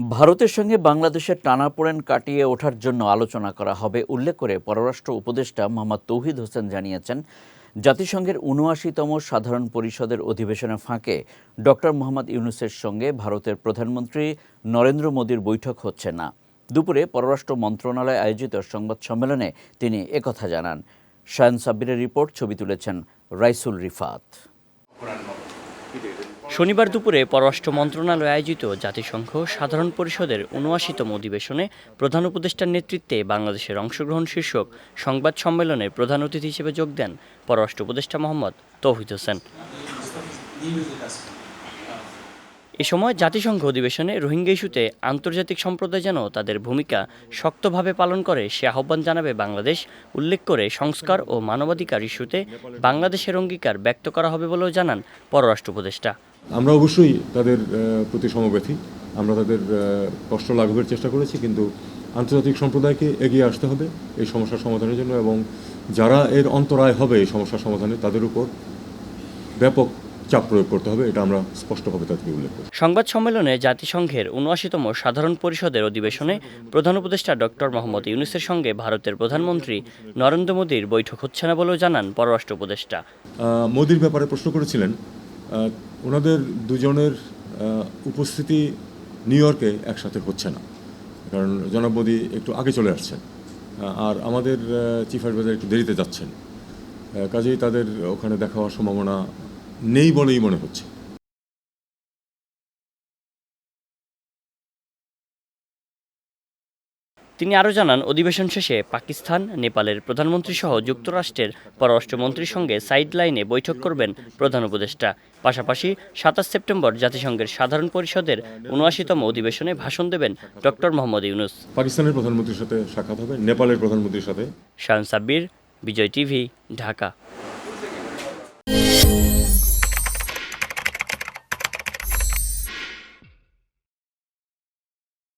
ভারতের সঙ্গে বাংলাদেশের টানাপোড়েন কাটিয়ে ওঠার জন্য আলোচনা করা হবে, উল্লেখ করে পররাষ্ট্র উপদেষ্টা মোহাম্মদ তৌহিদ হোসেন জানিয়েছেন। জাতিসংঘের উনআশিতম সাধারণ পরিষদের অধিবেশনের ফাঁকে ডক্টর মোহাম্মদ ইউনুসের সঙ্গে ভারতের প্রধানমন্ত্রী নরেন্দ্র মোদীর বৈঠক হচ্ছে না। দুপুরে পররাষ্ট্র মন্ত্রণালয় আয়োজিত সংবাদ সম্মেলনে তিনি একথা জানান। শায়ন সাব্বিরের রিপোর্ট, ছবি তুলেছেন রাইসুল রিফাত। শনিবার দুপুরে পররাষ্ট্র মন্ত্রণালয় আয়োজিত জাতিসংঘ সাধারণ পরিষদের উনআশিতম অধিবেশনে প্রধান উপদেষ্টার নেতৃত্বে বাংলাদেশের অংশগ্রহণ শীর্ষক সংবাদ সম্মেলনে প্রধান অতিথি হিসেবে যোগ দেন পররাষ্ট্র উপদেষ্টা মোহাম্মদ তৌহিদ হোসেন। এ সময় জাতিসংঘ অধিবেশনে রোহিঙ্গা ইস্যুতে আন্তর্জাতিক সম্প্রদায় যেন তাদের ভূমিকা শক্তভাবে পালন করে, সে আহ্বান জানাবে বাংলাদেশ, উল্লেখ করে সংস্কার ও মানবাধিকার ইস্যুতে বাংলাদেশের অঙ্গীকার ব্যক্ত করা হবে বলেও জানান পররাষ্ট্র উপদেষ্টা। আমরা অবশ্যই তাদের প্রতি সমব্যথী, আমরা তাদের কষ্ট লাঘবের চেষ্টা করেছি, কিন্তু আন্তর্জাতিক সম্প্রদায়কে এগিয়ে আসতে হবে এই সমস্যার সমাধানের জন্য এবং যারা এর অন্তরায় হবে এই সমস্যার সমাধানে তাদের উপর ব্যাপক চাপ প্রয়োগ করতে হবে এটা আমরা স্পষ্টভাবে তাদেরকে উল্লেখ করি সংবাদ সম্মেলনে জাতিসংঘের উনআশিতম সাধারণ পরিষদের অধিবেশনে প্রধান উপদেষ্টা ডক্টর মোহাম্মদ ইউনুসের সঙ্গে ভারতের প্রধানমন্ত্রী নরেন্দ্র মোদীর বৈঠক হচ্ছে না বলেও জানান পররাষ্ট্র উপদেষ্টা। মোদীর ব্যাপারে প্রশ্ন করেছিলেন ওনাদের দুজনের উপস্থিতি নিউ ইয়র্কে একসাথে হচ্ছে না। কারণ জনাব মোদি একটু আগে চলে আসছেন আর আমাদের চিফ অ্যাডভাইজার একটু দেরিতে যাচ্ছেন। কাজেই তাদের ওখানে দেখা হওয়ার সম্ভাবনা নেই বলেই মনে হচ্ছে। তিনি আরও জানান অধিবেশন শেষে পাকিস্তান নেপালের প্রধানমন্ত্রী সহ যুক্তরাষ্ট্রের পররাষ্ট্রমন্ত্রীর সঙ্গে সাইড লাইনে বৈঠক করবেন প্রধান উপদেষ্টা। পাশাপাশি সাতাশ সেপ্টেম্বর জাতিসংঘের সাধারণ পরিষদের উনআশিতম অধিবেশনে ভাষণ দেবেন ডক্টর মোহাম্মদ ইউনুস। পাকিস্তানের প্রধানমন্ত্রীর সাথে সাক্ষাৎ হবে নেপালের প্রধানমন্ত্রীর সাথে। শায়ন সাব্বির বিজয় টিভি ঢাকা।